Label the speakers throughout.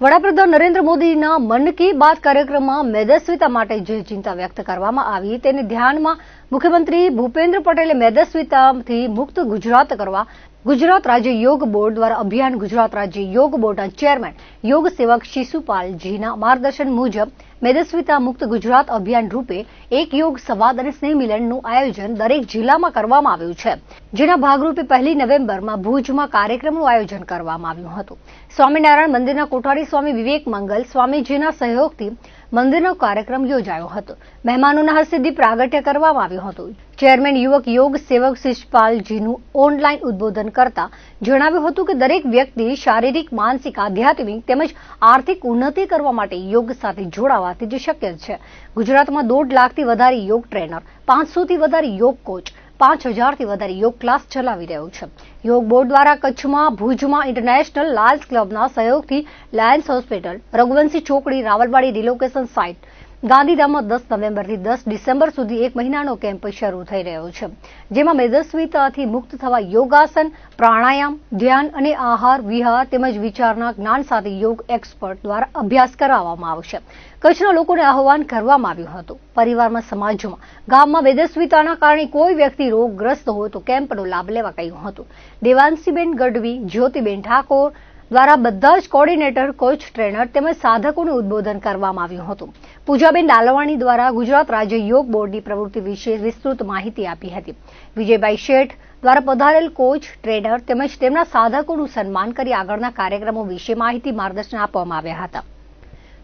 Speaker 1: વડાપ્રધાન નરેન્દ્ર મોદીના મન કી બાત કાર્યક્રમમાં મેદસ્વીતા માટે જે ચિંતા વ્યક્ત કરવામાં આવી તેને ધ્યાનમાં મુખ્યમંત્રી ભૂપેન્દ્ર પટેલે મેદસ્વીતાથી મુક્ત ગુજરાત કરવા ગુજરાત રાજ્ય યોગ બોર્ડ દ્વારા અભિયાન ગુજરાત રાજ્ય યોગ બોર્ડના ચેરમેન યોગ સેવક શિશુપાલજીના માર્ગદર્શન મુજબ મેદસ્વીતા મુક્ત ગુજરાત અભિયાન રૂપે એક યોગ, સંવાદ અને સ્નેહ મિલનનું આયોજન દરેક જિલ્લામાં કરવામાં આવ્યું છે. જેના ભાગરૂપે પહેલી નવેમ્બરમાં ભુજમાં કાર્યક્રમનું આયોજન કરવામાં આવ્યું હતું. સ્વામિનારાયણ મંદિરના કોઠારી સ્વામી વિવેક મંગલ સ્વામીજીના સહયોગથી મંદિરનો કાર્યક્રમ યોજાયો હતો. મહેમાનોના હસ્તે દીપ પ્રાગટ્ય કરવામાં આવ્યું હતું. ચેરમેન યુવક યોગ સેવક શિષપાલજીનું ઓનલાઈન ઉદ્બોધન કરતા જણાવ્યું હતું કે દરેક વ્યક્તિ શારીરિક, માનસિક, આધ્યાત્મિક તેમજ આર્થિક ઉન્નતિ કરવા માટે યોગ સાથે જોડાવાથી જ શક્ય છે. ગુજરાતમાં દોઢ લાખથી વધારે યોગ ટ્રેનર, પાંચસોથી વધારે યોગ કોચ પાંચ હજારથી વધારે યોગ ક્લાસ ચલાવી રહ્યો છે. યોગ બોર્ડ દ્વારા કચ્છમાં, ભુજમાં ઇન્ટરનેશનલ લાયન્સ ક્લબના સહયોગથી લાયન્સ હોસ્પિટલ રઘુવંશી ચોકડી રાવલવાડી રિલોકેશન સાઇટ ગાંધીધામમાં દસ નવેમ્બરથી દસ ડિસેમ્બર સુધી એક મહિનાનો કેમ્પ શરૂ થઈ રહ્યો છે, જેમાં મેદસ્વીતાથી મુક્ત થવા યોગાસન, પ્રાણાયામ, ધ્યાન અને આહાર, વિહાર તેમજ વિચારના જ્ઞાન સાથે યોગ એક્સપર્ટ દ્વારા અભ્યાસ કરાવવામાં આવશે. કચ્છના લોકોને આહવાન કરવામાં આવ્યું હતું. પરિવારમાં, સમાજમાં, ગામમાં મેદસ્વીતાના કારણે કોઈ વ્યક્તિ રોગગ્રસ્ત હોય તો કેમ્પનો લાભ લેવા કહ્યું હતું. દેવાંશીબેન ગઢવી, જ્યોતિબેન ઠાકોર દ્વારા બધા જ કોર્ડિનેટર કોચ, ટ્રેનર તેમજ સાધકોનું ઉદ્બોધન કરવામાં આવ્યું હતું. પૂજાબેન લાલવાણી દ્વારા ગુજરાત રાજ્ય યોગ બોર્ડની પ્રવૃત્તિ વિશે વિસ્તૃત માહિતી આપી હતી. વિજયભાઈ શેઠ દ્વારા પધારેલ કોચ, ટ્રેનર તેમજ તેમના સાધકોનું સન્માન કરી આગળના કાર્યક્રમો વિશે માહિતી માર્ગદર્શન આપવામાં આવ્યા હતા.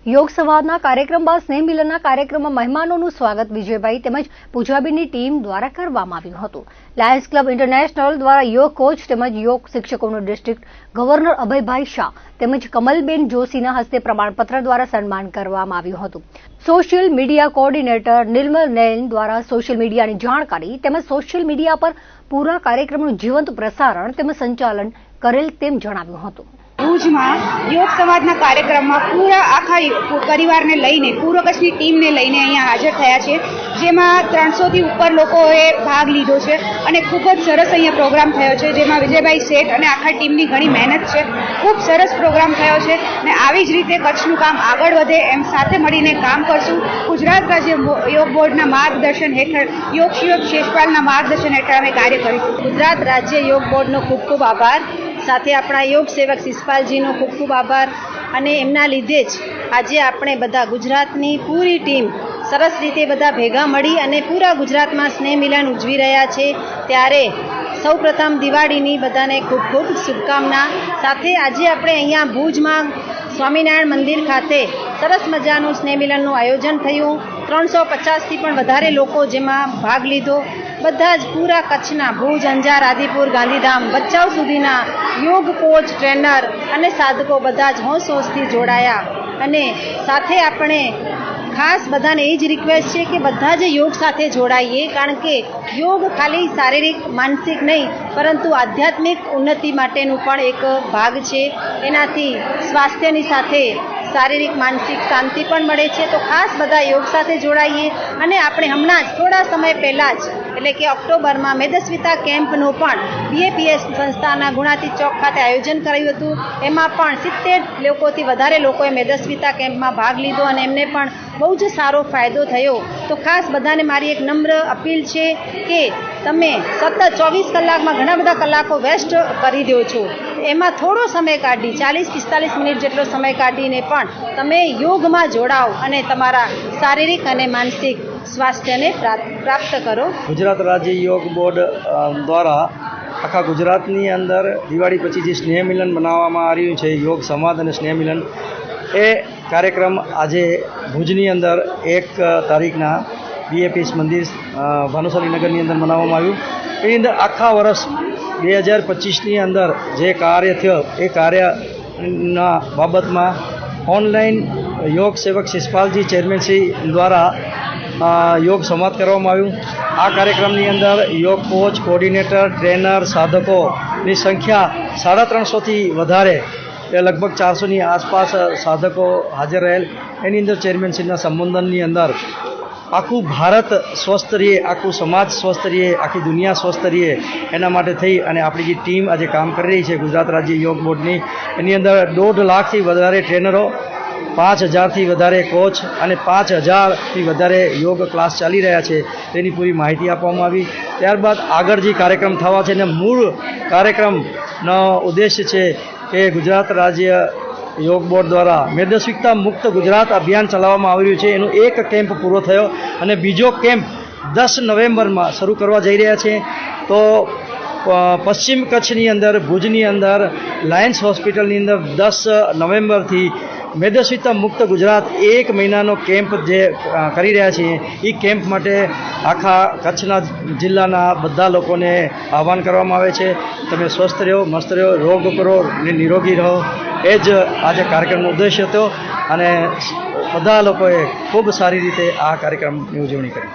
Speaker 1: યોગ સંવાદના કાર્યક્રમ બાદ સ્નેહ મિલનના કાર્યક્રમમાં મહેમાનોનું સ્વાગત વિજયભાઈ તેમજ પૂજાબેનની ટીમ દ્વારા કરવામાં આવ્યું હતું. લાયન્સ ક્લબ ઇન્ટરનેશનલ દ્વારા યોગ કોચ તેમજ યોગ શિક્ષકોનું ડિસ્ટ્રિક્ટ ગવર્નર અભયભાઈ શાહ તેમજ કમલબેન જોશીના હસ્તે પ્રમાણપત્ર દ્વારા સન્માન કરવામાં આવ્યું હતું. Social media coordinator Nirmal Nain દ્વારા સોશિયલ મીડિયાની જાણકારી તેમજ સોશિયલ મીડિયા પર પૂરા કાર્યક્રમનું જીવંત પ્રસારણ તેમજ સંચાલન કરેલ તેમ જણાવ્યું હતું.
Speaker 2: ભુજમાં યોગ સમાજના કાર્યક્રમમાં પૂરા આખા પરિવારને લઈને, પૂર્વ કચ્છની ટીમને લઈને અહીંયા હાજર થયા છે. જેમાં ત્રણસોથી ઉપર લોકોએ ભાગ લીધો છે અને ખૂબ જ સરસ અહીંયા પ્રોગ્રામ થયો છે, જેમાં વિજયભાઈ શેઠ અને આખા ટીમની ઘણી મહેનત છે. ખૂબ સરસ પ્રોગ્રામ થયો છે અને આવી જ રીતે કચ્છનું કામ આગળ વધે એમ સાથે મળીને કામ કરશું. ગુજરાત રાજ્ય યોગ બોર્ડના માર્ગદર્શન હેઠળ યોગ શિયોગ શેષપાલના માર્ગદર્શન હેઠળ અમે કાર્ય કરીશું.
Speaker 3: ગુજરાત રાજ્ય યોગ બોર્ડનો ખૂબ ખૂબ આભાર. સાથે આપણા યોગ સેવક શિષપાલજીનો ખૂબ ખૂબ આભાર અને એમના લીધે જ આજે આપણે બધા ગુજરાતની પૂરી ટીમ સરસ રીતે બધા ભેગા મળી અને પૂરા ગુજરાતમાં સ્નેહ મિલન ઉજવી રહ્યા છે. ત્યારે સૌપ્રથમ દિવાળીની બધાને ખૂબ ખૂબ શુભકામના. સાથે આજે આપણે અહીંયા ભુજમાં સ્વામિનારાયણ મંદિર ખાતે સરસ મજાનું સ્નેહ મિલનનું આયોજન થયું. ત્રણસો પચાસથી પણ વધારે લોકો જેમાં ભાગ લીધો. બધા જ પૂરા કચ્છના ભુજ, અંજાર, આદિપુર, ગાંધીધામ, ભચાઉ સુધીના યોગ કોચ ટ્રેનર અને સાધકો બધા જ હોંશ હોંશથી જોડાયા. અને સાથે આપણે ખાસ બધાને એ જ રિક્વેસ્ટ છે કે બધા જ યોગ સાથે જોડાઈએ, કારણ કે યોગ ખાલી શારીરિક, માનસિક નહીં, પરંતુ આધ્યાત્મિક ઉન્નતિ માટેનું પણ એક ભાગ છે. એનાથી સ્વાસ્થ્યની સાથે શારીરિક, માનસિક શાંતિ પણ મળે છે. તો ખાસ બધા યોગ સાથે જોડાઈએ. અને આપણે હમણાં જ થોડા સમય પહેલાં જ એટલે કે ઓક્ટોબરમાં મેદસ્વિતા કેમ્પનું પણ બીએપીએસ સંસ્થાના ગુણાતી ચોક ખાતે આયોજન કર્યું હતું. એમાં પણ સિત્તેર લોકોથી વધારે લોકોએ મેદસ્વિતા કેમ્પમાં ભાગ લીધો અને એમને પણ બહુ જ સારો ફાયદો થયો. તો ખાસ બધાને મારી એક નમ્ર અપીલ છે કે તમે સતત ચોવીસ કલાકમાં ઘણા બધા કલાકો વેસ્ટ કરી દો છો. એમાં થોડો સમય કાઢી, ચાલીસ, પિસ્તાલીસ મિનિટ જેટલો સમય કાઢીને પણ તમે યોગમાં જોડાઓ અને તમારા શારીરિક અને માનસિક સ્વાસ્થ્યને પ્રાપ્ત કરો.
Speaker 4: ગુજરાત રાજ્ય યોગ બોર્ડ દ્વારા આખા ગુજરાતની અંદર દિવાળી પછી જે સ્નેહ મિલન બનાવવામાં આવ્યું છે યોગ સંવાદ અને સ્નેહ મિલન એ કાર્યક્રમ આજે ભુજની અંદર એક તારીખના બીએપીએસ મંદિર ભાનુશાલી નગરની અંદર મનાવવામાં આવ્યું. એની અંદર આખા વર્ષ બે હજાર પચીસની અંદર જે કાર્ય થયો એ કાર્યના બાબતમાં ઓનલાઈન યોગ સેવક શિષપાલજી ચેરમેનશ્રી દ્વારા અ, યોગ સંવાદ કરવામાં આવ્યું. આ કાર્યક્રમની અંદર યોગ કોચ કોર્ડિનેટર ટ્રેનર, સાધકોની સંખ્યા સાડા ત્રણસોથી વધારે. એ લગભગ ચારસોની આસપાસ સાધકો હાજર રહેલ. એની અંદર ચેરમેનશ્રીના સંબોધનની અંદર આખું ભારત સ્વસ્થ રહીએ, આખું સમાજ સ્વસ્થ રહીએ, આખી દુનિયા સ્વસ્થ રહીએ, એના માટે થઈ અને આપણી જે ટીમ આજે કામ કરી રહી છે ગુજરાત રાજ્ય યોગ બોર્ડની. એની અંદર દોઢ લાખથી વધારે ટ્રેનરો પાંચ હજારથી વધારે કોચ અને પાંચ હજારથી વધારે યોગ ક્લાસ ચાલી રહ્યા છે. તેની પૂરી માહિતી આપવામાં આવી. ત્યારબાદ આગળ જે કાર્યક્રમ થવા છે ને મૂળ કાર્યક્રમનો ઉદ્દેશ્ય છે કે ગુજરાત રાજ્ય યોગ બોર્ડ દ્વારા મેદસ્વિકતા મુક્ત ગુજરાત અભિયાન ચલાવવામાં આવી રહ્યું છે. એનો એક કેમ્પ પૂરો થયો અને બીજો કેમ્પ દસ નવેમ્બરમાં શરૂ કરવા જઈ રહ્યા છે. તો પશ્ચિમ કચ્છની અંદર, ભુજની અંદર, લાયન્સ હોસ્પિટલની અંદર દસ નવેમ્બરથી મેદસ્વિતા મુક્ત ગુજરાત એક મહિનાનો કેમ્પ જે કરી રહ્યા છીએ એ કેમ્પ માટે આખા કચ્છના જિલ્લાના બધા લોકોને આહવાન કરવામાં આવે છે. તમે સ્વસ્થ રહો, મસ્ત રહો, રોગ કરો, ને નિરોગી રહો. એ જ આજે કાર્યક્રમનો ઉદ્દેશ્ય હતો અને બધા લોકોએ ખૂબ સારી રીતે આ કાર્યક્રમની ઉજવણી કરી.